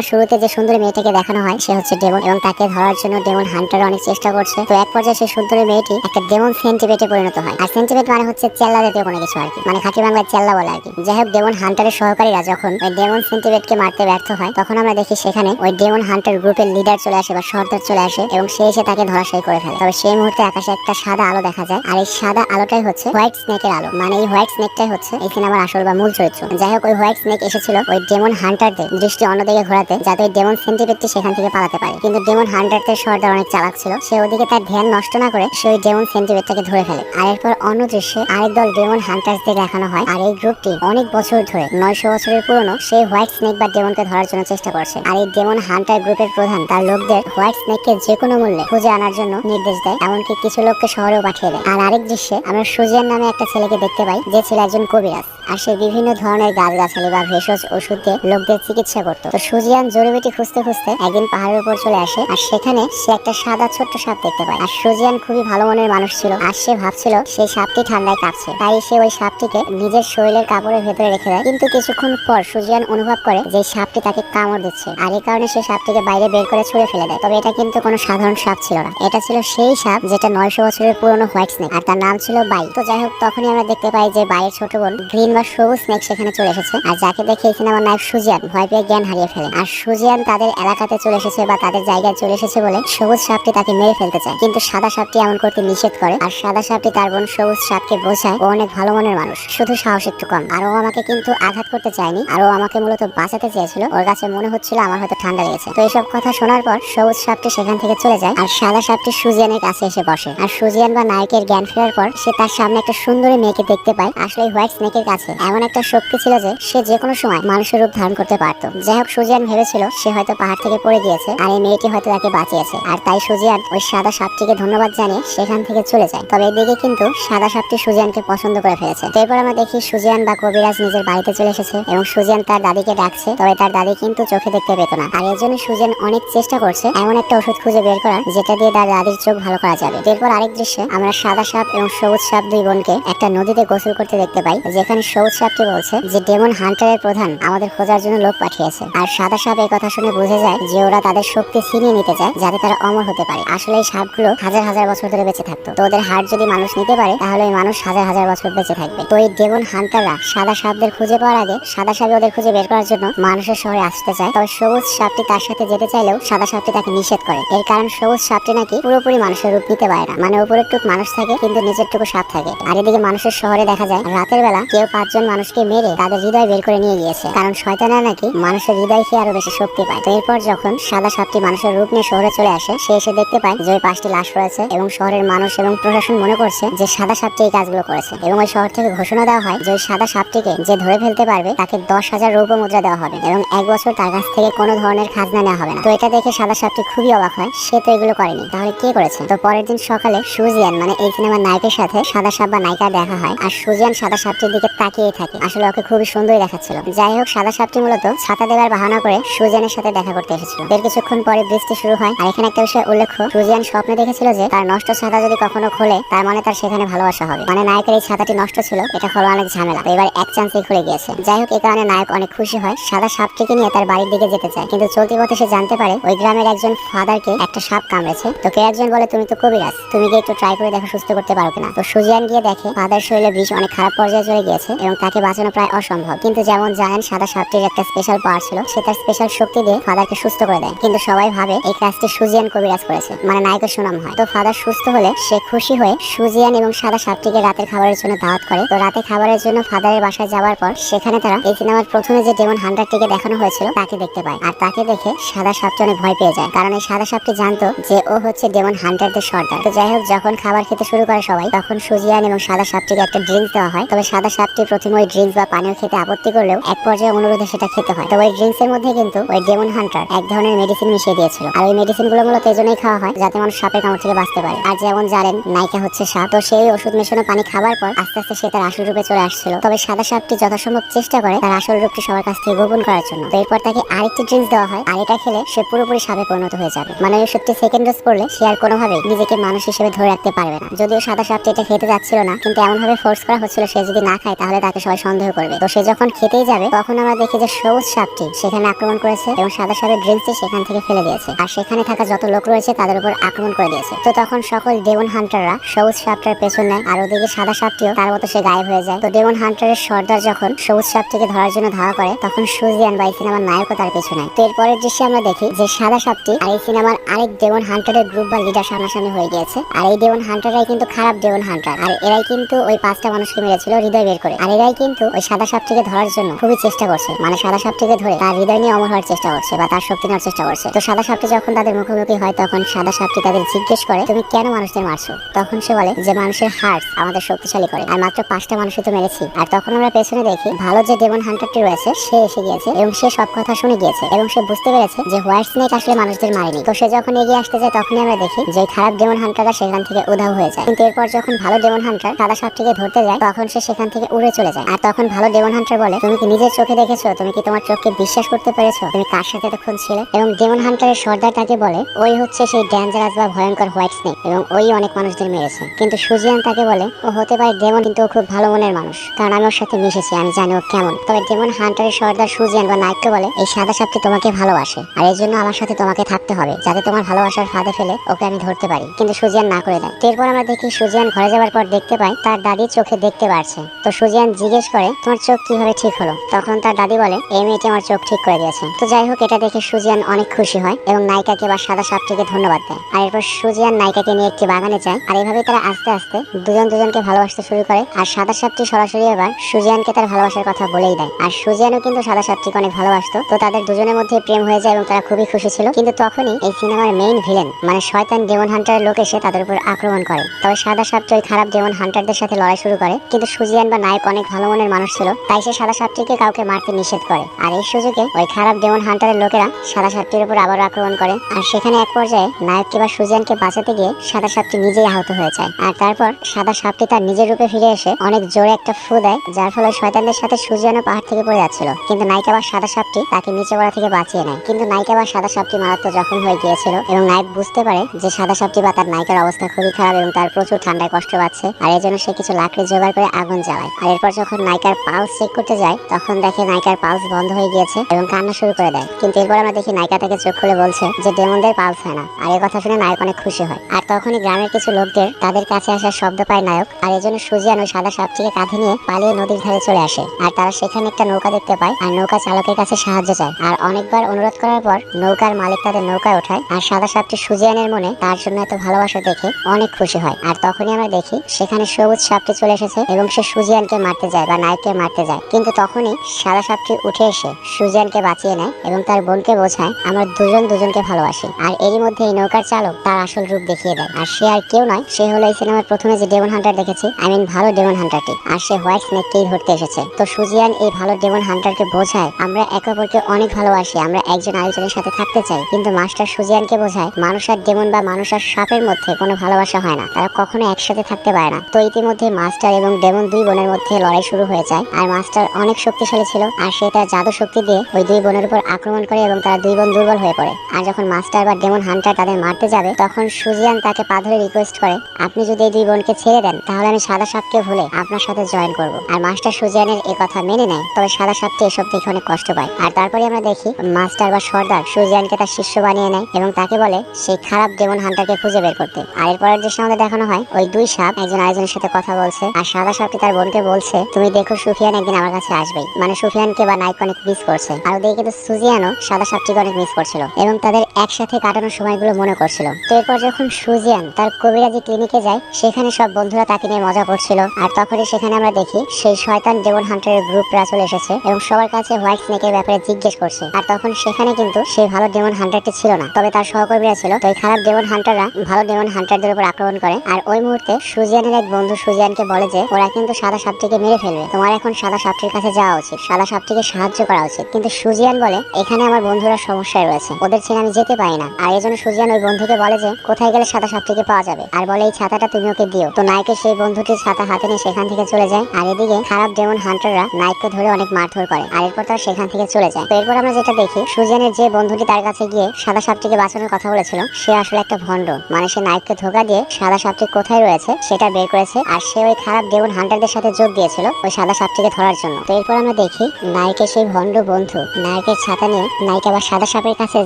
সিনেমার শুরুতে যে সুন্দরী মেয়েটাকে দেখানো হয়, সে হচ্ছে ডেমন এবং তাকে ধরার জন্য ডেমন হান্টার অনেক চেষ্টা করছে। তো এক পর্যায়ে সেই সুন্দরী মেয়েটি একটা ডেমন সেন্টিমেটে পরিণত হয়। আর সেন্টিমেট মানে হচ্ছে চেল্লা জাতীয় কোনো কিছু আর কি মানে খাঁটি বাংলায় চেল্লা বলে আর কি যাই হোক ডেমন হান্টারের সহকারীরা যখন ওই ডেমন সেন্টিমেটকে মারতে ব্যর্থ হয়, তখন আমরা দেখি সেখানে ওই ডেমন হান্টার গ্রুপের লিডার চলে আসে বা সর্দার চলে আসে এবং সে এসে তাকে ধরাশায়ী করে ফেলে। তবে সেই মুহূর্তে আকাশে একটা সাদা আলো দেখা যায়। আর এই সাদা আলোটাই হচ্ছে হোয়াইট স্নেকের আলো। মানে এই হোয়াইট স্নেকটাই হচ্ছে এই সিনেমার আসল বা মূল চরিত্র। যাই হোক, ওই হোয়াইট স্নেক এসেছিল ওই ডেমন হান্টারদের দৃষ্টি অন্যদিকে ঘোরাতে। যাতে ওই ডেমন সেন্টিমেটটি সেখান থেকে পালাতে পারে। কিন্তু ডেমন হান্টারদের সর্দার অনেক চালাক ছিল। সে ওদিকে তার ধ্যান নষ্ট না করে সে ওই ডেমন সেন্টিমেটটাকে ধরে ফেলে। আর এরপর অন্য দৃশ্যে আরেক দল ডেমন হান্টার্সদের দেখানো হয়। আর এই গ্রুপটি অনেক বছর ধরে, নয়শো বছরের পুরনো সেই হোয়াইট স্নেক বা ডেমনকে ধরার জন্য চেষ্টা করছে। আর এই ডেমন হান্টার গ্রুপের প্রধান তার লোকদের হোয়াইট স্নেককে যে কোনো মূল্যে খুঁজে আনার জন্য নির্দেশ দেয়। এমনকি কিছু লোককে শহরেও পাঠিয়ে দেয়। আর আরেক দৃশ্যে আমরা সুজিয়ান নামে একটা ছেলেকে দেখতে পাই, যে ছিল একজন কবিরাজ। আর সে বিভিন্ন ধরনের গাছগাছালি বা ভেষজ ওষুধ দিয়ে লোকদের চিকিৎসা করতো। তো সুজিয়ান জড়িবেটি খুঁজতে খুঁজতে একদিন পাহাড়ের উপর চলে আসে আর সেখানে সে একটা সাদা ছোট্ট সাপ দেখতে পায়। আর সুজিয়ান খুবই ভালো মনের মানুষ ছিল আর সে ভাবছিল সেই সাপটি ঠান্ডায় কাঁপছে। তাই সে ওই সাপটিকে নিজের শরীরের কাপড়ের ভেতরে রেখে দেয়। কিন্তু কিছুক্ষণ পর সুজিয়ান অনুভব করে যে সাপটি তাকে কামড় দিচ্ছে আর এই কারণে সে সাপটিকে বাইরে বের করে ছুঁড়ে ফেলে দেয়। তবে এটা কিন্তু কোনো সাধারণ সাপ ছিল না। এটা ছিল সেই সাপ যেটা নয়শো বছরের পুরনো হোয়াইট স্নেক আর তার নাম ছিল বাই। তো যাই হোক, তখনই আমরা দেখতে পাই যে বাইয়ের ছোট বোন গ্রিন বা সবুজ স্নেক সেখানে চলে এসেছে। আর যাকে দেখে এই সিনেমার নায়ক সুজিয়ান ভয় পেয়ে জ্ঞান হারিয়ে ফেলে। আর সুজিয়ান তাদের এলাকাতে চলে এসেছে বা তাদের জায়গায় চলে এসেছে বলে সবুজ সাপটি তাকে মেরে ফেলতে চায়। কিন্তু সাদা সাপটি এমন করতে নিষেধ করে। আর সাদা সাপটি তার বোন সবুজ সাপকে বোঝায়, ও অনেক ভালো মনের মানুষ। শুধু সাহস একটু কম। আর ও আমাকে কিন্তু আঘাত করতে চায়নি। আর ও আমাকে মূলত বাঁচাতে চেয়েছিল। ওর কাছে মনে হচ্ছিল আমার হয়তো ঠান্ডা লেগেছে। তো এইসব কথা শোনার পর সবুজ সাপটি সেখান থেকে চলে যায় আর সাদা সাপটি সুজিয়ানের কাছে এসে বসে। আর সুজিয়ান বা নায়কের জ্ঞান ফেরার পর সে তার সামনে একটা সুন্দরী মেয়েকে দেখতে পায়। আসলে হোয়াইট স্নেকের কাছে। এমন একটা শক্তি ছিল যে সে যে কোনো সময় মানুষের রূপ ধারণ করতে পারতো। যাই হোক, সুজিয়ান ভেবেছিল সে হয়তো পাহাড় থেকে পড়ে গিয়েছে আর এই মেয়েটি হয়তো তাকে বাঁচিয়েছে। আর তাই সুজিয়ান ওই সাদা সাপটিকে ধন্যবাদ জানিয়ে সেখান থেকে চলে যায়। তবে এদিকে কিন্তু সাদা সাপটি সুজিয়ানকে পছন্দ করে ফেলেছে। এরপর আমরা দেখি সুজিয়ান বা কবিরাজ নিজের বাড়িতে চলে এসেছে এবং সুজিয়ান তার দাদিকে ডাকছে। তবে তার দাদি কিন্তু চোখে দেখতে পেত না। আর এর জন্য সুজিয়ান অনেক চেষ্টা করছে এমন একটা ওষুধ খুঁজে বের করার, যেটা দিয়ে তার দাদির চোখ ভালো করা যাবে। এরপর আরেক দৃশ্যে আমরা সাদা সাপ এবং সবুজ সাপ দুই বোনকে একটা নদীতে গোসল করতে দেখতে পাই, যেখানে সবুজ সাপটি বলছে যে ডেমন হান্টারের প্রধান আমাদের খোঁজার জন্য লোক পাঠিয়েছে। আর সাদা সাপ এই কথা শুনে বুঝে যায় যে ওরা তাদের শক্তি ছিনিয়ে নিতে চায় যাতে তারা অমর হতে পারে। আসলে এই সাপগুলো হাজার হাজার বছর ধরে বেঁচে থাকতো। তো ওদের হাড় যদি মানুষ নিতে পারে, তাহলে ওই মানুষ হাজার হাজার বছর বেঁচে থাকবে। তো এই ডেমন হান্টাররা সাদা সাপদের খুঁজে পাওয়ার আগে সাদা সাপে ওদের খুঁজে বের করার জন্য মানুষের শহরে আসতে চায়। তবে সবুজ সাপটি তার সাথে যেতে চাইলেও সাদা সাপটি তাকে নিষেধ করে। এর কারণ সবুজ সাপটি নাকি পুরোপুরি মানুষের রূপ নিতে পারে না। মানে উপরের টুক মানুষ থাকে, কিন্তু নিচের টুকু সাপ থাকে। আর এদিকে মানুষের শহরে দেখা যায়, রাতের বেলা কেউ পাঁচজন মানুষকে মেরে তাদের হৃদয় বের করে নিয়ে গিয়েছে। কারণ শয়তানরা নাকি মানুষের হৃদয় খেয়ে আরও বেশি শক্তি পায়। তো এরপর যখন সাদা সাপটি মানুষের রূপ নিয়ে শহরে চলে আসে, সে এসে দেখতে পায় যে ওই পাঁচটি লাশ রয়েছে এবং শহরের মানুষ এবং প্রশাসন মনে করছে যে সাদা সাপটি এই কাজগুলো করেছে। এবং ওই শহর থেকে ঘোষণা দেওয়া হয় যে ওই সাদা সাপটিকে যে ধরে ফেলতে পারবে, তাকে দশ হাজার রৌপ্য মুদ্রা দেওয়া হবে এবং এক বছর তার কাছ থেকে কোনো ধরনের খাজনা নেওয়া হবে না। তো এটা দেখে সাদা সাপটি খুবই অবাক হয়, সে তো এগুলো করেনি। তাহলে কে করেছে? তো পরের দিন সকালে সুজিয়ান মানে এই সিনেমার নায়কের সাথে সাদা সাপ বা নায়িকা দেখা হয়, আর সুজিয়ান সাদা সাপটির দিকে তাকিয়ে থাকে। আসলে ওকে খুবই সুন্দরই দেখাচ্ছিল। যাই হোক সাদা সাপটি মূলত ছাতা দেওয়ার বাহানা করে সুজিয়ানের সাথে দেখা করতে এসেছিল। এর কিছুক্ষণ পরে বৃষ্টি শুরু হয় আর এখানে একটা বিষয় উল্লেখ্য সুজিয়ান স্বপ্নে দেখেছিল যে তার নষ্ট ছাতা যদি কখনো খোলে, তার মানে তার সেখানে ভালোবাসা হবে। মানে নায়কের এই ছাতাটি নষ্ট ছিল, এটা হলো অনেক ঝামেলা। তো এবার এক চান্সেই খুলে গিয়েছে। যাই হোক এই কারণে নায়ক অনেক খুশি হয়। সাদা সাপটিকে নিয়ে তার বাড়ির দিকে যেতে চায়। কিন্তু চলতি পথে সে জানতে পারে ওই গ্রামের একজন ফাদারকে একটা সাপ কামড়েছে। তো কে একজন বলে, তুমি তো কবিরাজ। তুমি গিয়ে একটু ট্রাই করে দেখো সুস্থ করতে পারো কিনা? তো সুজিয়ান গিয়ে দেখে, ফাদার শরীরে বিষ অনেক খারাপ পর্যায়ে চলে গিয়েছে। এবং তাকে বাঁচানো প্রায় অসম্ভব। কিন্তু যেমন জানেন, সাদা সাপটির একটা স্পেশাল পাওয়ার ছিল, সে তার স্পেশাল শক্তি দিয়ে ফাদারকে সুস্থ করে দেয়। কিন্তু সবাই ভাবে এই কাজটি সুজিয়ান কবিরাজ করেছে মানে নায়কের সুনাম হয়। তো ফাদার সুস্থ হলে সে খুশি হয়ে সুজিয়ান এবং সাদা সাপটিকে রাতের খাবারের জন্য দাওয়াত করে। তো রাতে খাবারের জন্য ফাদারের বাসায় যাওয়ার পর সেখানে তারা এই সিনেমার প্রথমে যে ডেমন হান্টারটিকে দেখানো হয়েছিল, তাকে দেখতে পায়। আর তাকে দেখে সাদা সাপটি অনেক ভয় পেয়ে যায়, কারণ এই সাদা সাপটি জানতো যে ও হচ্ছে ডেমন হান্টারদের সর্দার। তো যাই হোক, যখন খাবার খেতে শুরু করে সবাই, তখন সুজিয়ান এবং সাদা সাপটিকে একটা ড্রিঙ্ক দেওয়া হয়। তবে সাদা সাপটি প্রথমে ওই ড্রিঙ্কস বা পানীয় খেতে আপত্তি করলেও এক পর্যায়ে অনুরোধে সেটা খেতে হয়। তো ওই ড্রিঙ্কস এর মধ্যে কিন্তু ওই ডেমন হান্টার এক ধরনের মেডিসিন মিশিয়ে দিয়েছিল। আর ওই মেডিসিনগুলো মূলত এজন্যই খাওয়া হয় যাতে মানুষ সাপের কামড় থেকে বাঁচতে পারে। আর যেমন জানেন, নায়িকা হচ্ছে সাপ। তো সেই ওষুধ মেশানো পানি খাবার পর আস্তে আস্তে সে তার আসল রূপে চলে আসছিল। তবে সাদা সাপটি যথাসম্ভব চেষ্টা করে তার আসল রূপটি সবার কাছ থেকে গোপন করার জন্য। তো এরপর তাকে আরেকটি ড্রিঙ্কস দেওয়া হয়। আর এটা খেলে সে পুরোপুরি সাপে পরিণত হয়ে যাবে। মানে ওই ওষুধটি সেকেন্ড ডোজ পড়লে সে আর কোনোভাবেই নিজেকে মানুষ হিসেবে ধরে রাখতে পারবে না। যদিও সাদা সাপটি এটা খেতে যাচ্ছিল না, কিন্তু এমন ভাবে ফোর্স করা হচ্ছিল সে যদি না খায় তাহলে তাকে সবাই সন্দেহ করবে। তো সে যখন খেতেই যাবে, তখন আমরা দেখি যে সবুজ সাপটি সেখানে আক্রমণ করেছে এবং সাদা সাপের ড্রিঙ্কসটি সেখান থেকে ফেলে দিয়েছে। আর সেখানে থাকা যত লোক রয়েছে তাদের উপর আক্রমণ করে দিয়েছে। তো তখন সকল ডেমন হান্টাররা সবুজ সাপটার পেছন নেয় আর ওদিকে সাদা সাপটিও তার মতো সে গায়েব হয়ে যায়। তো ডেমন হান্টারের সর্দার যখন সবুজ সাপটিকে ধরার জন্য ধাওয়া করে, তখন সুজিয়ান বা এই সিনেমার নায়কও তার পেছনে তো এরপরের দৃশ্যে আমরা দেখি যে সাদা সাপটি আর এই সিনেমার আরেক ডেমন হান্টারের গ্রুপ বা লিডার সামনাসামনি হয়ে গিয়েছে। আর এই ডেমন হান্টাররাই কিন্তু খারাপ ডেমন হান্টার। আর এরাই কিন্তু ওই পাঁচটা মানুষকে মেরেছিল হৃদয় বের করে। আর এরাই কিন্তু ওই সাদা সাপটিকে ধরার জন্য খুবই চেষ্টা করছে। মানে সাদা সাপটিকে ধরে তার হৃদয় নিয়ে অমর হওয়ার চেষ্টা করছে বা তার শক্তি নেওয়ার চেষ্টা করছে। তো সাদা সাপটি যখন তাদের মুখোমুখি হয়, তখন সাদা সাপটি তাদের জিজ্ঞেস করে, তুমি কেন মানুষদের মারছো? তখন সে বলে, যে মানুষের হার্ট আমাদের শক্তিশালী করে। আর মাত্র পাঁচটা মানুষই তো মেরেছি। আর তখন আমরা পেছনে দেখি, ভালো যে ডেমন হান্টারটি রয়েছে, সে এসে গিয়েছে এবং সে সব কথা শুনে গিয়েছে এবং সে বুঝতে পেরেছে যে হোয়াইট স্নেক আসলে মানুষদের মারেনি। তো সে যখন এগিয়ে আসতে যায়, তখনই আমরা দেখি যে খারাপ ডেমন হান্টাররা সেখান থেকে উধাও হয়ে যায়। কিন্তু এরপর যখন ভালো ডেমন হান্টার সাদা সাপটিকে ধরতে যায়, তখন সে সেখান থেকে উড়ে চলে যায়। আর তখন ভালো ডেমন হান্টার বলে, তুমি কি নিজের চোখে দেখেছ? তুমি কি তোমার চোখকে বিশ্বাস করতে পেরেছ? তুমি কার সাথে তখন ছিলে এবং ডেমন হান্টারের সর্দার তাকে বলে, ওই হচ্ছে সেই ডেঞ্জারাস বা ভয়ঙ্কর হোয়াইট স্নেক এবং ওই অনেক মানুষদের মেরেছে। কিন্তু সুজিয়ান তাকে বলে, ও হতে পারে ডেমন কিন্তু খুব ভালো মনের মানুষ। কারণ আমি ওর সাথে মিশেছি, আমি জানি ও কেমন। তবে ডেমন হান্টারের সর্দার সুজিয়ান বা নায়ককে বলে, এই সাদা সাপটি তোমাকে ভালোবাসে আর এই জন্য আমার সাথে তোমাকে থাকতে হবে, যাতে তোমার ভালোবাসার ফাঁদে ফেলে ওকে আমি ধরতে পারি। কিন্তু সুজিয়ান না করে দেয়। এরপর আমরা দেখি সুজিয়ান ঘরে যাওয়ার পর দেখতে পাই তার দাদি চোখে দেখতে পারছে। তো সুজিয়ান জিজ্ঞেস করে, তোমার চোখ কীভাবে ঠিক হলো? তখন তার দাদি বলে, এই মেয়েটি আমার চোখ ঠিক করে দিয়েছে। তো যাই হোক, এটা দেখে সুজিয়ান অনেক খুশি হয় এবং নায়িকাকে বা সাদা সাপটিকে ধন্যবাদ দেয়। আর এরপর সুজিয়ান নায়িকাকে নিয়ে একটি বাগানে যায়। আর এইভাবে তারা আস্তে আস্তে দুজন দুজনকে ভালোবাসতে শুরু করে। আর সাদা সাপটি সরাসরি এবার সুজিয়ানকে তার ভালোবাসার কথা বলেই দেয়। আর সুজিয়ানও কিন্তু সাদা সাপটিকে অনেক ভালোবাসতো। তো তাদের দুজনের মধ্যে প্রেম হয়ে যায় এবং তারা খুবই খুশি ছিল। কিন্তু তখনই এই সিনেমার মেইন ভিলেন মানে শয়তান ডেমন হান্টারের লোক এসে তাদের উপর আক্রমণ করে। তবে সাদা সাপটি ওই খারাপ ডেমন হান্টারদের সাথে লড়াই শুরু করে। কিন্তু সুজিয়ান বা নায়ক অনেক ভালো মনের মানুষ ছিল, তাই সে সাদা সাপটিকে কাউকে মারতে নিষেধ করে। আর এই সুযোগে ওই খারাপ ডেমন হান্টারের লোকেরা সাদা সাপটির উপর আবার আক্রমণ করে। আর সেখানে এক পর্যায়ে নায়ককে বা সুজিয়ানকে বাঁচাতে গিয়ে সাদা সাপটি নিজেই আহত হয়ে যায়। আর তারপর সাদা সাপটি তার নিজের রূপে ফিরে এসে অনেক জোরে একটা ফু দেয়, যার ফলে শয়তানদের সাথে সুজিয়ানও পাহাড় থেকে পড়ে যাচ্ছিল। কিন্তু নায়িকা বা সাদা সাপটি তাকে নিচে পড়া থেকে বাঁচিয়ে নেয়। কিন্তু নায়িকা বা সাদা সাপটি মারাত্মক জখম হয়ে গিয়েছিল এবং নায়ক বুঝতে পারে যে সাদা সাপটি বা তার নায়িকার অবস্থা খুবই খারাপ এবং তার প্রচুর ঠান্ডায় কষ্ট পাচ্ছে। আর এর জন্য সে কিছু লাকড়ি জোগাড় করে আগুন জ্বালায়। আর এরপর যখন নায়িকার পালস চেক করতে যায়, তখন দেখে নায়িকার পালস বন্ধ হয়ে গিয়েছে এবং কান্না শুরু করে দেয়। কিন্তু এরপর আমরা দেখি নায়িকা তাকে চোখ খুলে বলছে যে ডেমনদের পালস হয় না। আর এই কথা শুনে নায়ক অনেক খুশি হয়। আর তখনই গ্রামের কিছু লোকদের তাদের কাছে আসার শব্দ পায় নায়ক। আর এজন্য সুজিয়ান ওই সাদা সাপটিকে কাঁধে নিয়ে পালিয়ে নদীর ধারে চলে আসে। আর তারা সেখানে একটা নৌকা দেখতে পায় আর নৌকা চালকের কাছে সাহায্য চায়। আর অনেকবার অনুরোধ করার পর নৌকার মালিক তাদের নৌকায় ওঠায় আর সাদা সাপটি সুজিয়ানের মনে তার জন্য এত ভালোবাসা দেখে অনেক খুশি হয়। আর তখনই আমরা দেখি সেখানে সবুজ সাপটি চলে এসেছে এবং সে সুজিয়ানকে মারতে যায় বা নায়ককে মারতে যায়। কিন্তু তখনই সাদা সাপটি উঠে এসে সুজিয়ানকে বাঁচিয়ে নেয় এবং তার বোনকে বোঝায়, আমরা দুজন দুজনকে ভালোবাসি। আর এরই মধ্যে এই নৌকার চালক তার আসল রূপ দেখিয়ে দেয়। আর সে আর কেউ নয়, সে হলো এই সিনেমার প্রথমে যে ডেমন হান্টার দেখেছি, আই মিন ভালো ডেমন হান্টারটি। আর সে হোয়াইট স্নেককেই ধরতে এসেছে। তো সুজিয়ান এই ভালো ডেমন হান্টারকে বোঝায়, আমরা একে অপরকে অনেক ভালোবাসি, আমরা একজন আরেকজনের সাথে থাকতে চাই। কিন্তু মাস্টার সুজিয়ানকে বোঝায়, মানুষ আর ডেমন বা মানুষ আর সাপের মধ্যে কোনো ভালোবাসা হয় না। তারা কখনো একসাথে থাকতে পারে না। তো ইতিমধ্যে মাস্টার এবং ডেমন দুই বোনের মধ্যে লড়াই শুরু হয়ে যায়। আর মাস্টার অনেক শক্তিশালী ছিল, আর সে তার জাদু শক্তি দিয়ে ওই দুই বোনের উপর আক্রমণ করে এবং তারা দুই বোন দুর্বল হয়ে পড়ে। আর যখন মাস্টার বা ডেমন হান্টার তাদের মারতে যাবে, তখন সুজিয়ান তাকে পা ধরে রিকোয়েস্ট করে, আপনি যদি এই দুই বোনকে ছেড়ে দেন, তাহলে আমি সাদা সাপকে ভুলে আপনার সাথে জয়েন করব। আর মাস্টার সুজিয়ানের এ কথা মেনে নেয়, তবে সাদা সাপটি এসব দেখে অনেক কষ্ট পায়। আর তারপরে আমরা দেখি, মাস্টার বা সর্দার সুজিয়ানকে তার শিষ্য বানিয়ে নেয় এবং তাকে বলে, সেই খারাপ ডেমন হান্টারকে খুঁজে বের করতে। আর এরপরের দৃশ্য আমাদের দেখানো হয়, ওই দুই সাপ একজন আরেকজনের সাথে কথা বলছে, আর সাদা সাপটি তার বোনকে বলছে তুমি দেখো সুফিয়ান একদিন আমার কাছে আসবেই। মানে সুফিয়ানকে বা নাইক অনেক মিস করছে। আর ওদিকে কিন্তু সুজিয়ানও সাদা সাপটিকে অনেক মিস করছিল এবং তাদের একসাথে কাটানোর সময়গুলো মনে করছিল। তো এরপর যখন সুজিয়ান তার কবিরাজি ক্লিনিকে যায়, সেখানে সব বন্ধুরা তাকে নিয়ে মজা করছিল। আর তখনই সেখানে আমরা দেখি সেই শয়তান ডেমন হান্টারের গ্রুপরা চলে এসেছে এবং সবার কাছে হোয়াইট স্নেকের ব্যাপারে জিজ্ঞেস করছে। আর তখন সেখানে কিন্তু সেই ভালো ডেমন হান্টারটি ছিল না। তবে তার সহকর্মীরা ছিল। তো এই খারাপ ডেমন হান্টাররা ভালো ডেমন হান্টারদের উপর আক্রমণ করে। আর ওই মুহূর্তে সুজিয়ানের এক বন্ধু সুজিয়ানকে বলে যে, ওরা কিন্তু সাদা সাপটিকে মেরে ফেলবে তোমার এখন সাদা সাপটির কাছে যাওয়া উচিত। সাদা সাপটিকে সাহায্য করা উচিত। কিন্তু সুজিয়ান বলে, এখানে আমার বন্ধুরা সমস্যায় রয়েছে। ওদের ছেড়ে আমি যেতে পারি না। আর এই জন্য সুজিয়ান ওই বন্ধুকে বলে যে, কোথায় গেলে সাদা সাপটিকে পাওয়া যাবে? আর বলে, এই ছাতাটা তুমি ওকে দিও। তো নায়কের সেই বন্ধুটির ছাতা হাতে নিয়ে সেখান থেকে চলে যায়। আর এদিকে খারাপ ডেমন হান্টাররা নায়ককে ধরে অনেক মারধর করে। আর এরপর তারা সেখান থেকে চলে যায়। তো এরপর আমরা যেটা দেখি, সুজিয়ানের যে বন্ধুটি তার কাছে গিয়ে সাদা সাপটিকে বাঁচানোর কথা বলেছিল, সে আসলে একটা ভণ্ড। মানে সে নায়ককে ধোকা দিয়ে সাদা সাপটি কোথায় রয়েছে সেটা বের করেছে। আর সে ওই খারাপ ডেমন হান্টারদের সাথে যোগ দিয়েছিল ওই সাদা সাপটিকে ধরার জন্য। তো এরপর আমরা দেখি নায়কের সেই ভণ্ড বন্ধু নায়কের ছাতা নিয়ে নায়ক আবার সাদা সাপের কাছে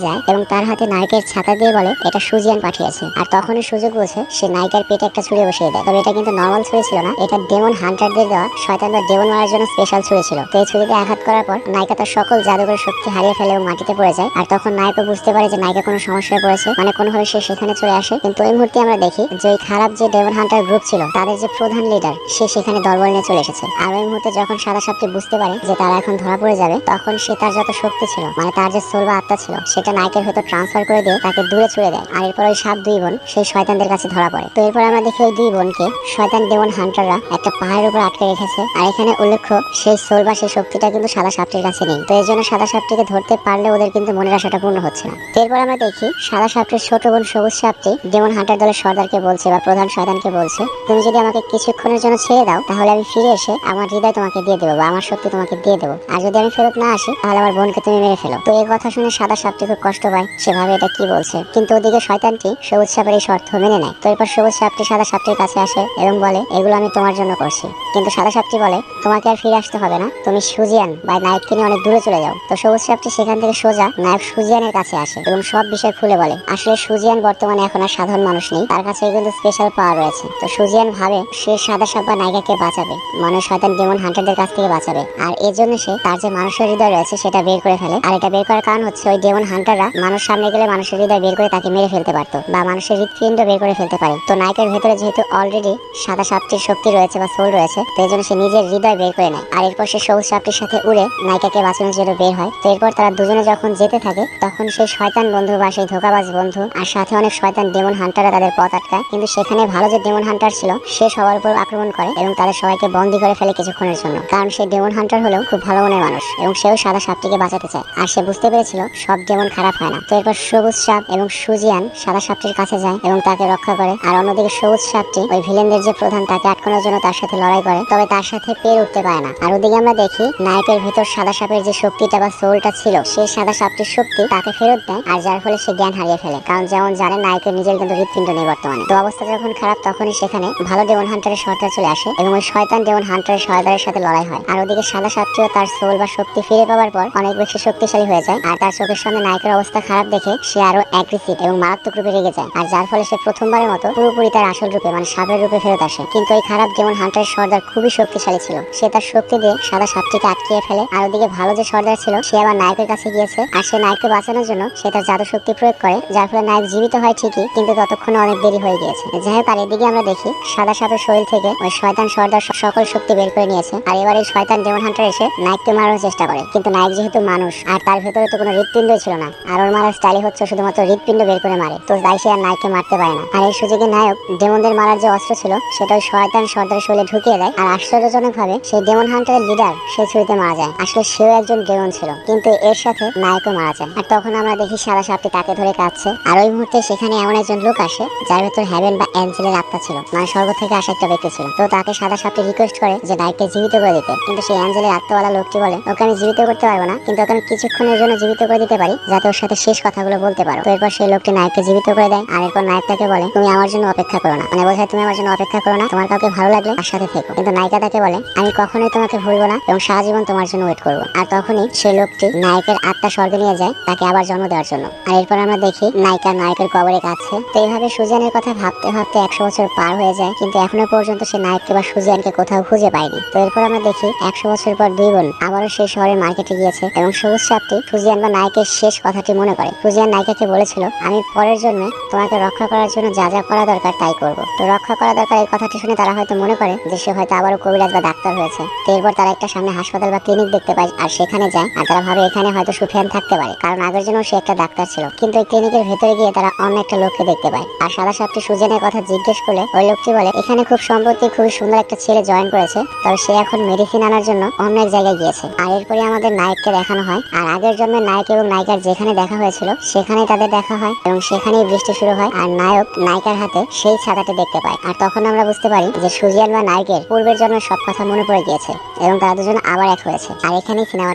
যায় এবং তার হাতে নায়কের ছাতা দিয়ে বলে, এটা সুজিয়ান পাঠিয়েছে। আর তখনই সুযোগ বুঝে সে নায়িকার পেটে একটা ছুরি বসিয়ে দেয়। তবে এটা কিন্তু নর্মাল ছুরি ছিল না। এটা ডেমন হান্টারদের দেওয়া শয়তানদের ডেমন মারার জন্য স্পেশাল ছুরি ছিল। তো এই ছুরিতে আঘাত করার পর নায়িকা তার সকল জাদুঘর শক্তি হারিয়ে ফেলে এবং মাটিতে পড়ে যায়। আর তখন নায়কও বুঝতে পারে যে নায়িকা কোনো সমস্যায় পড়েছে। মানে কোনোভাবে সে সেখানে চলে আসে। কিন্তু ওই মুহূর্তে আমরা দেখি যে খারাপ যে ডেমন হান্টার গ্রুপ ছিল, তাদের যে প্রধান লিডার সে সেখানে দলবল নিয়ে চলে এসেছে। আর ওই মুহূর্তে যখন সাদা সাপটি বুঝতে পারে যে তারা এখন ধরা পড়ে যাবে, তখন সে তার যত শক্তি ছিল মানে তার যে সোল বা আত্মা ছিল, সেটা নায়কের ভেতর ট্রান্সফার করে দিয়ে তাকে দূরে ছুড়ে দেয়। আর এরপর ওই সাপ দুই বোন সেই শয়তানদের কাছে ধরা পড়ে। তো এরপর আমরা দেখি ওই দুই বোনকে শয়তান ডেমন হান্টাররা একটা পাহাড়ের উপর আটকে রেখেছে। আর এখানে উল্লেখ্য, সেই সোল বা সেই শক্তিটা কিন্তু সাদা সাপটির কাছে নেই। তো এই জন্য সাদা সাপটিকে ধরতে পারলে ওদের কিন্তু মনের আশাটা পূর্ণ হচ্ছে না। এরপর আমরা দেখি, সাদা সাপটির ছোট বোন সবুজ সাপটি ডেমন হান্টার দলের সর্দারকে বলছে বা প্রধান শয়তানকে বলছে, তুমি যদি আমাকে কিছুক্ষণের জন্য ছেড়ে দাও, তাহলে আমি ফিরে এসে আমার হৃদয় তোমাকে দিয়ে দেবো বা আমার শক্তি তোমাকে দিয়ে দেবো। আর যদি আমি ফেরত না আসি, তাহলে আমার বোনকে তুমি মেরে ফেলো। তো এই কথা শুনে সাদা সাপটি খুব কষ্ট পায়, সেভাবে এটা কি বলছে? কিন্তু ওদিকে শয়তানটি সবুজ সাপের এই শর্ত মেনে নেয়। তো এরপর সবুজ সাপটি সাদা সাপটির কাছে আসে এবং বলে, এগুলো আমি তোমার জন্য করছি। কিন্তু সাদা সাপটি বলে, তোমাকে আর ফিরে আসতে হবে না। তুমি সুজিয়ান বা নায়ককে নিয়ে অনেক দূরে চলে যাও। তো সবুজ সাপটি সেখান থেকে সোজা নায়ক সুজিয়ানের কাছে আসে এবং সব বিষয় খুলে বলে, আসলে সুজিয়ান বর্তমানে এখন আর সাধারণ মানুষ নেই। তার কাছে কিন্তু স্পেশাল পাওয়ার রয়েছে। তো সুজিয়ান ভাবে, সে সাদা সাপ বা নায়িকাকে বাঁচাবে। মানে শয়তান ডেমন হান্টারদের কাছ থেকে বাঁচাবে। আর এর জন্য সে তার যে মানুষের হৃদয় রয়েছে সেটা বের করে ফেলে। আর এটা বের করার কারণ হচ্ছে ওই ডেমন হান্টাররা মানুষ সামনে গেলে মানুষের হৃদয় বের করে তাকে মেরে ফেলতে পারতো বা মানুষের হৃদপিণ্ড বের করে ফেলতে পারে। তো নায়কের ভেতরে যেহেতু অলরেডি সাদা সাপটির শক্তি রয়েছে বা সোল রয়েছে, তো এই জন্য সে নিজের হৃদয় বের করে নেয়। আর এরপর সে সবুজ সাপটির সাথে উড়ে নায়িকাকে বাঁচানোর জন্য বের হয়। তো এরপর তারা দুজনে যখন যেতে থাকে, তখন সেই শয়তান বন্ধু বা সেই ধোকাবাজ বন্ধু আর সাথে অনেক শয়তান ডেমন হান্টাররা তাদের পথ আটকায়। কিন্তু সেখানে ভালো যে ডেমন হান্টার ছিল, সে সবার উপর আক্রমণ করে এবং তাদের সবাইকে বন্দি করে ফেলে কিছুক্ষণের জন্য। কারণ সে ডেমন হান্টার হলেও খুব ভালো মনের মানুষ এবং সেও সাদা সাপটিকে বাঁচাতে চায়। আর সে বুঝতে পেরেছিল সব ডেমন খারাপ হয় না। তো এরপর সবুজ সাপ এবং সুজিয়ান সাদা সাপটির কাছে যায় এবং তাকে রক্ষা করে। আর অন্যদিকে সবুজ সাপটি ওই ভিলেনদের যে প্রধান, তাকে আটকানোর জন্য তার সাথে লড়াই করে, তবে তার সাথে পেরে উঠতে পারে না। আর ওদিকে আমরা দেখি নায়কের ভিতর সাদা সাপের যে শক্তিটা বা সোলটা ছিল, সেই সাদা সাপটির শক্তি তাকে ফেরত দেয়, আর যার ফলে সে জ্ঞান হারিয়ে ফেলে। কারণ যেমন জানে নায়কের নিজের কিন্তু হৃৎপিণ্ড নেই বর্তমানে। তো অবস্থা যখন খারাপ, তখনই সেখানে ভালো ডেমন হান্টারের সর্দার চলে আসে এবং ওই শয়তান ডেমন হান্টারের সর্দারের সাথে লড়াই হয়। আর ওদিকে সাদা সাপটিও তার সোল বা শক্তি ফিরে পাওয়ার পর অনেক বেশি শক্তিশালী হয়ে যায়। আর তার চোখের সামনে নায়কের অবস্থা খারাপ দেখে সে আরও অ্যাগ্রেসিভ এবং মারাত্মক রূপে রেগে যায়। আর যার ফলে সে প্রথমবারের মতো পুরোপুরি তার আসল রূপে মানে সাপের রূপে ফেরত আসে। কিন্তু ওই খারাপ ডেমন হান্টারের সর্দার খুবই শক্তিশালী ছিল, সে তার শক্তি দিয়ে সাদা সাপটিকে আটকিয়ে ফেলে। আর ওদিকে ভালো যে সর্দার ছিল, সে আবার নায়কের কাছে গিয়েছে। আর সে নায়ককে বাঁচানোর জন্য সে তার জাদু শক্তি প্রয়োগ করে, যার ফলে নায়ক জীবিত হয় ঠিকই, কিন্তু ততক্ষণে অনেক দেরি হয়ে গিয়েছে। যাই হোক, আর এদিকে আমরা দেখি সাদা সাপের শরীর থেকে ওই শয়তান সর্দার সকল শক্তি বের করে নিয়েছে। আর এবার শয়তান ডেমন হান্টার এসে নায়ককে মারার চেষ্টা করে। কিন্তু নায়ক যেহেতু মানুষ, আর তার ভেতরে তো কোনো হৃৎপিণ্ডই ছিল না। আর ওর মারার স্টাইল হচ্ছে শুধুমাত্র হৃৎপিণ্ড বের করে মারে। তো তাই সে আর নায়ককে মারতে পারে না। আর এই সুযোগে নায়ক ডেমনদের মারার যে অস্ত্র ছিল সেটা শয়তান সর্দারের শরীরে ঢুকিয়ে দেয়। আর আশ্চর্যজনক ভাবে সেই ডেমন হান্টারের লিডার সে ছুরিতে মারা যায়। আসলে সেও একজন ডেমন ছিল, কিন্তু এর সাথে নায়কও মারা যায়। আর তখন আমরা দেখি সারা সাপটি তাকে ধরে কাঁদছে। আর ওই মুহূর্তে সেখানে এমন একজন লোক আসে, যার ভেতর হ্যাভেন বা অ্যাঞ্জেলের আত্মা ছিল। মানে স্বর্গ থেকে আসা একটা ব্যক্তি ছিল। তো তাকে সাদা সাপটি রিকোয়েস্ট করে যে নায়ককে জীবিত করে দিতে। কিন্তু সেই অ্যাঞ্জেলের আত্মাওয়ালা লোকটি বলে? ওকে আমি জীবিত করতে পারব না, কিন্তু ওকে আমি কিছুক্ষণের জন্য জীবিত করে দিতে পারি, যাতে ওর সাথে শেষ কথাগুলো বলতে পারো। এরপর সেই লোকটি নায়ককে জীবিত করে দেয়, আর এরপর নায়ক তাকে বলে, তুমি আমার জন্য অপেক্ষা করো না। মানে বোঝায় তুমি আমার জন্য অপেক্ষা করো না, তোমার কাউকে ভালো লাগলে তার সাথে থেকো। কিন্তু নায়িকা তাকে বলে, আমি কখনোই তোমাকে ভুলবো না এবং সারা জীবন তোমার জন্য ওয়েট করব। আর তখনই সেই লোকটি নায়কের আত্মা স্বর্গে নিয়ে যায়, তাকে আবার জন্ম দেওয়ার জন্য। আর এরপর আমরা দেখি নায়িকা নায়কের কবরে কাছে তো এইভাবে সুজানের কথা ভাবতে ভাবতে একশো বছর পার হয়ে যায়, কিন্তু এখনও পর্যন্ত সে নায়ককে বা সুজিয়ানকে কোথাও খুঁজে পায়নি তো এরপর আমরা দেখি একশো বছর পর দুই বোন আবারও সেই শহরের মার্কেটে গিয়েছে এবং সবুজ সাপটি সুজিয়ান বা নায়কের শেষ কথাটি মনে করে। সুজিয়ান নায়িকাকে বলেছিল, আমি পরের জন্মে তোমাকে রক্ষা করার জন্য যা যা করা দরকার তাই করব। তো রক্ষা করা দরকার এই কথাটি শুনে তারা হয়তো মনে করে যে সে হয়তো আবারও কবিরাজ বা ডাক্তার হয়েছে। তো এরপর তারা একটা সামনে হাসপাতাল বা ক্লিনিক দেখতে পায় আর সেখানে যায় আর তারা ভাবে এখানে হয়তো সুফিয়ান থাকতে পারে। কারণ আগের জন্য সে একটা ডাক্তার ছিল। কিন্তু এই ক্লিনিকের ভেতরে গিয়ে তারা অন্য একটা লোককে দেখতে পায়। আর সাদা সাপটি সুজেনের কথা জিজ্ঞেস করলে ওই লোকটি বলে, এখানে খুব সম্প্রতি খুবই সুন্দর একটা ছেলে জয়েন করেছে তবে সে এখন মেডিসিন আনার জন্য অন্য এক জায়গায় গিয়েছে। আর এরপরে আমাদের নায়ককে দেখানো হয়, আর আগের জন্মে নায়ক এবং নায়িকার যেখানে দেখা হয়েছিল সেখানে তাদের দেখা হয় এবং সেখানেই বৃষ্টি শুরু হয়, আর নায়ক নায়িকার হাতে সেই ছাতাটি দেখতে পায়। আর তখন আমরা বুঝতে পারি যে সুজিয়ান বা নায়কের পূর্বের জন্য সব কথা মনে পড়ে গিয়েছে এবং তারা দুজন আবার এক হয়েছে। আর এখানেই সিনেমা